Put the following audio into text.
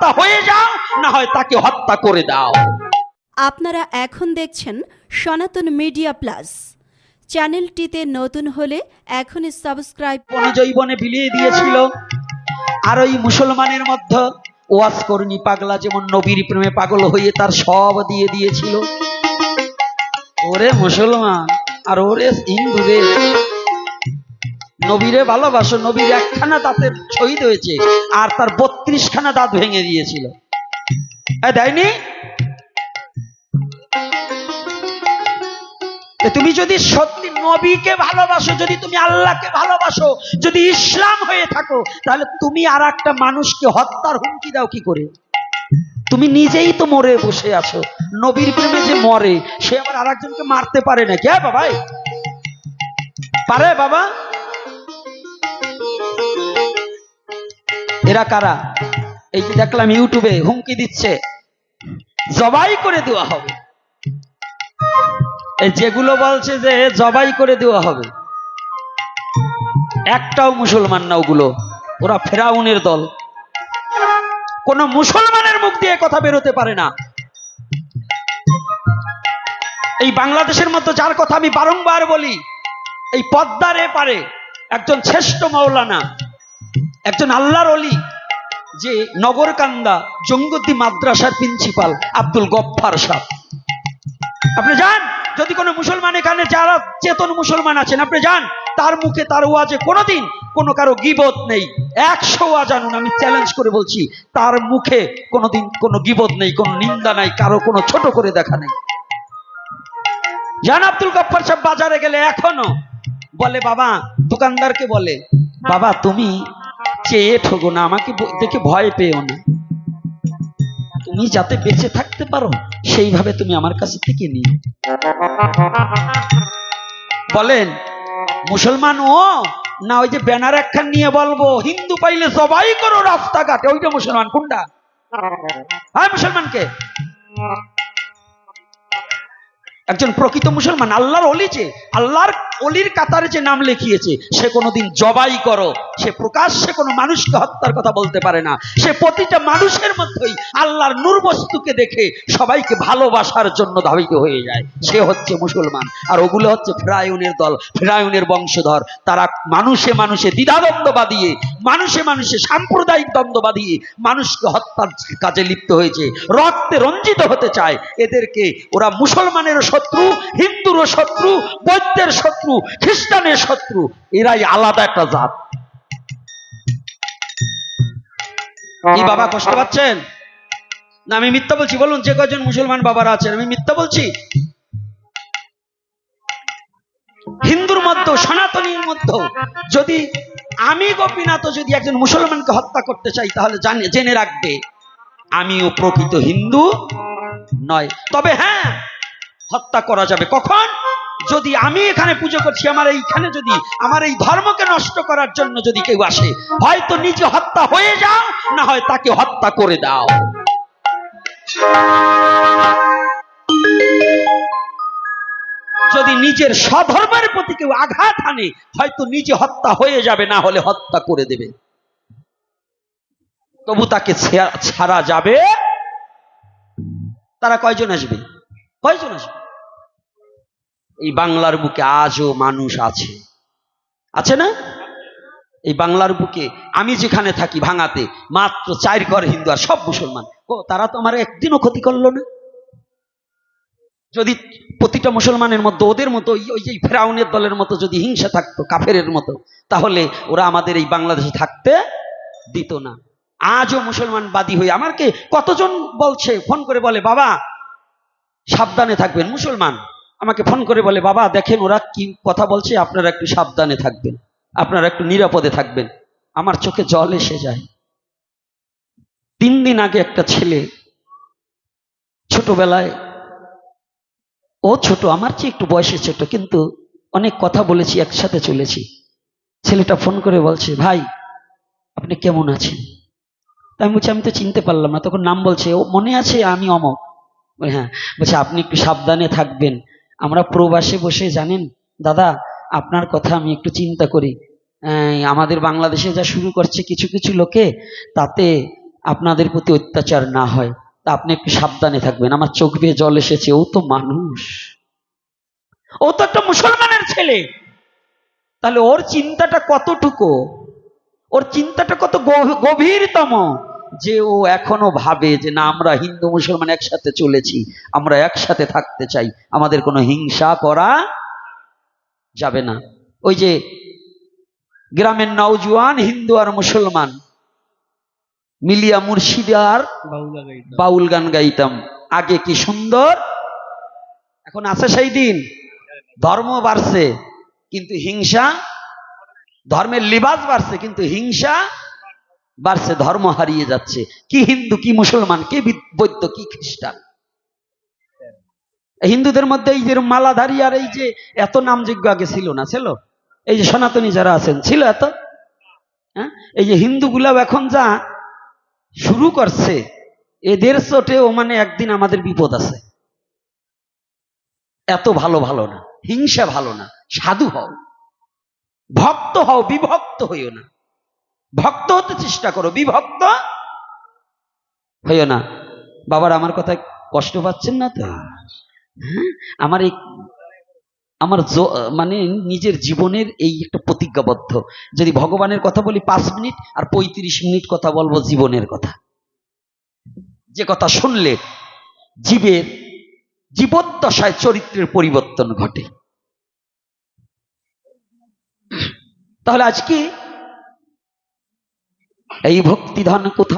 হত্যা হয়ে যাও না হয় তাকে হত্যা করে দাও। আপনারা এখন দেখছেন সনাতন মিডিয়া প্লাস। চ্যানেলটিতে নতুন হলে এখনই সাবস্ক্রাইব বনজৈবনে বিলিয়ে দিয়েছিল। আর ওই মুসলমানের মধ্যে ওয়াজ করনি পাগলা যেমন নবীর প্রেমে পাগল হয়ে তার সব দিয়ে দিয়েছিল। ওরে মুসলমান আর ওরে হিন্দু রে। নবীরে ভালোবাসো, নবীর একখানা দাঁতের শহীদ হয়েছে, আর তার বত্রিশ খানা দাঁত ভেঙে দিয়েছিল। দেয়নি? তুমি যদি সত্যি নবীকে ভালোবাসো, যদি তুমি আল্লাহকে ভালোবাসো, যদি ইসলাম হয়ে থাকো, তাহলে তুমি আর একটা মানুষকে হত্যার হুমকি দাও কি করে? তুমি নিজেই তো মরে বসে আছো। নবীর প্রেমে যে মরে, সে আবার আর একজনকে মারতে পারে না। কে বাবাই? পারে বাবা? এরা কারা? এই যে দেখলাম ইউটিউবে হুমকি দিচ্ছে। জবাই করে দেওয়া হবে। এই যেগুলো বলছে যে জবাই করে দেওয়া হবে, একটাও মুসলমান না ওগুলো। ওরা ফেরাউনের দল। কোন মুসলমানের মুখ দিয়ে কথা বেরোতে পারে না। এই বাংলাদেশের মতো যার কথা আমি বারংবার বলি, এই পদ্মারে পারে একজন শ্রেষ্ঠ মাওলানা একজন আল্লাহর অলি, যে নগরকান্দা জঙ্গতি মাদ্রাসার প্রিন্সিপাল আব্দুল গফফার সাহ আপনি যান, যদি কোনো মুসলমান এখানে, যারা চেতন মুসলমান আছেন, আপনি যান, তার মুখে তার ওয়াজে কোনোদিন কোনো কারও গিবত নেই। একশো ওয়াজ আনুন, আমি চ্যালেঞ্জ করে বলছি, তার মুখে কোনোদিন কোনো গিবত নেই, কোনো নিন্দা নাই, কারও কোনো ছোট করে দেখা নেই। জান আব্দুল গফ্ফার সাহেব বাজারে গেলে এখনও বলে, বাবা, দোকানদারকে বলে, বাবা, তুমি চেয়ে ঠগো না, আমাকে দেখে ভয় পেও না। তুমি যাতে বেঁচে থাকতে পারো, সেইভাবে তুমি আমার কাছে থেকে নিও। বলেন, মুসলমান ও, না ওই যে ব্যানার একখান নিয়ে বলব, হিন্দু পাইলে সবাই করো রাস্তাঘাটে, ওইটা মুসলমান, কোনটা? হ্যাঁ মুসলমানকে। একজন প্রকৃত মুসলমান, আল্লাহর অলি যে, আল্লাহর অলির কাতারে যে নাম লিখিয়েছে, সে কোনোদিন জবাই করো। সে প্রকাশ্যে কোনো মানুষকে হত্যার কথা বলতে পারে না। সে প্রতিটা মানুষের মধ্যেই আল্লাহর নূর বস্তুকে দেখে সবাইকে ভালোবাসার জন্য ধাবিত হয়ে যায়। সে হচ্ছে মুসলমান। আর ওগুলো হচ্ছে ফেরায়ুনের দল ফেরায়ুনের বংশধর। তারা মানুষে মানুষে দ্বিধাদ্বন্দ্ব বাদিয়ে মানুষে মানুষে সাম্প্রদায়িক দ্বন্দ্ব বাদিয়ে মানুষকে হত্যার কাজে লিপ্ত হয়েছে। রক্তে রঞ্জিত হতে চায়। এদেরকে ওরা মুসলমানেরও শত্রু, হিন্দুরও শত্রু, বৌদ্ধের শত্রু, খ্রিস্টানের শত্রু। এরাই আলাদা একটা জাত। কি বাবা কষ্ট পাচ্ছেন? না, আমি মিথ্যা বলছি, বলুন, যে কজন মুসলমান বাবারা আছেন, আমি মিথ্যা বলছি? হিন্দুর মধ্যে, সনাতনীর মধ্যে, যদি আমি গোপীনাথ, যদি একজন মুসলমানকে হত্যা করতে চাই, তাহলে জানে- জেনে রাখবে, আমিও প্রকৃত হিন্দু নয়। তবে হ্যাঁ হত্যা করা যাবে। কখন? যদি আমি এখানে পুজো করছি, আমার এইখানে যদি, আমার এই ধর্মকে নষ্ট করার জন্য যদি কেউ আসে, হয়তো নিজে হত্যা হয়ে যাও, না হয় তাকে হত্যা করে দাও। যদি নিজের স্বধর্মের প্রতি কেউ আঘাত আনে, হয়তো নিজে হত্যা হয়ে যাবে, না হলে হত্যা করে দেবে। তবু তাকে ছাড়া যাবে? তারা কয়জন আসবে? কয়জন আসবে? এই বাংলার বুকে আজও মানুষ আছে। আছে না? এই বাংলার বুকে আমি যেখানে থাকি ভাঙাতে, মাত্র চার ঘর হিন্দু আর সব মুসলমান। ও, তারা তো আমার একদিনও ক্ষতি করল না। যদি প্রতিটা মুসলমানের মধ্যে, ওদের মতো ওই- যে ফেরাউনের দলের মতো যদি হিংসা থাকতো, কাফেরের মতো, তাহলে ওরা আমাদের এই বাংলাদেশে থাকতে দিত না। আজও মুসলমান বাদী হয়ে আমাকে কতজন বলছে, ফোন করে বলে, বাবা, সাবধানে থাকবেন, মুসলমান। আমাকে ফোন করে বলে, বাবা, দেখেন ওরা কি কথা বলছে, আপনারা একটু সাবধানে থাকবেন, আপনারা একটু নিরাপদে থাকবেন। আমার চোখে জল এসে যায়। তিন দিন আগে একটা ছেলে ছোটবেলায়, ও ছোট, আমার চেয়ে একটু বয়সে ছোট, কিন্তু অনেক কথা বলেছি, একসাথে চলেছি। ছেলেটা ফোন করে বলছে, ভাই, আপনি কেমন আছেন? আমি বলছি, আমি তো চিনতে পারলাম না। তখন নাম বলছে, ও মনে আছে, আমি অমক। হ্যাঁ। বলছে, আপনি একটু সাবধানে থাকবেন। আমরা প্রবাসে বসে জানেন, দাদা, আপনার কথা আমি একটু চিন্তা করি। আমাদের বাংলাদেশে যা শুরু করছে কিছু কিছু লোকে, তাতে আপনাদের প্রতি অত্যাচার না হয়। তা আপনি একটু সাবধানে থাকবেন। আমার চোখ বেয়ে জল এসেছে। ও তো মানুষ। ও তো একটা মুসলমানের ছেলে। তাহলে ওর চিন্তাটা কতটুকু? ওর চিন্তাটা কত গভীরতম? যে ও এখনও ভাবে যে না আমরা হিন্দু মুসলমান একসাথে চলেছি আমরা একসাথে থাকতে চাই আমাদের কোনো হিংসা করা যাবে না। ওই যে গ্রামের নওজোয়ান হিন্দু আর মুসলমান মিলিয়া মুর্শিদার বাউল গান গাইতাম। আগে কি সুন্দর? এখন আছে সেই দিন। ধর্ম বাড়ছে কিন্তু হিংসা ধর্মের লিবাস বাড়ছে কিন্তু হিংসা বাড়ছে ধর্ম হারিয়ে যাচ্ছে। কি হিন্দু, কি মুসলমান, কি বৈদ্য, কি খ্রিস্টান? হিন্দুদের মধ্যে এই যে মালাধারী আর এই যে এত নামযোগ্য আগে ছিল না, ছিল? এই যে সনাতনী যারা আছেন, ছিল এত? হ্যাঁ? এই যে হিন্দুগুলাও এখন যা শুরু করছে, এদের চোটেও মানে একদিন আমাদের বিপদ আছে। এত ভালো ভালো না, হিংসা ভালো না, সাধু হও, ভক্ত হও, বিভক্ত হইও না। ভক্ত হতে চেষ্টা করো, বিভক্ত হইও না। বাবার, আমার কথায় কষ্ট পাচ্ছেন না তো? হ্যাঁ? আমার এই আমার মানে নিজের জীবনের এই একটা প্রতিজ্ঞাবদ্ধ। যদি ভগবানের কথা বলি, পাঁচ মিনিট আর পঁয়ত্রিশ মিনিট কথা বলব জীবনের কথা। যে কথা শুনলে জীবের জীবদ্দশায় চরিত্রের পরিবর্তন ঘটে। তাহলে আজকে এই ভক্তিধন কোথায়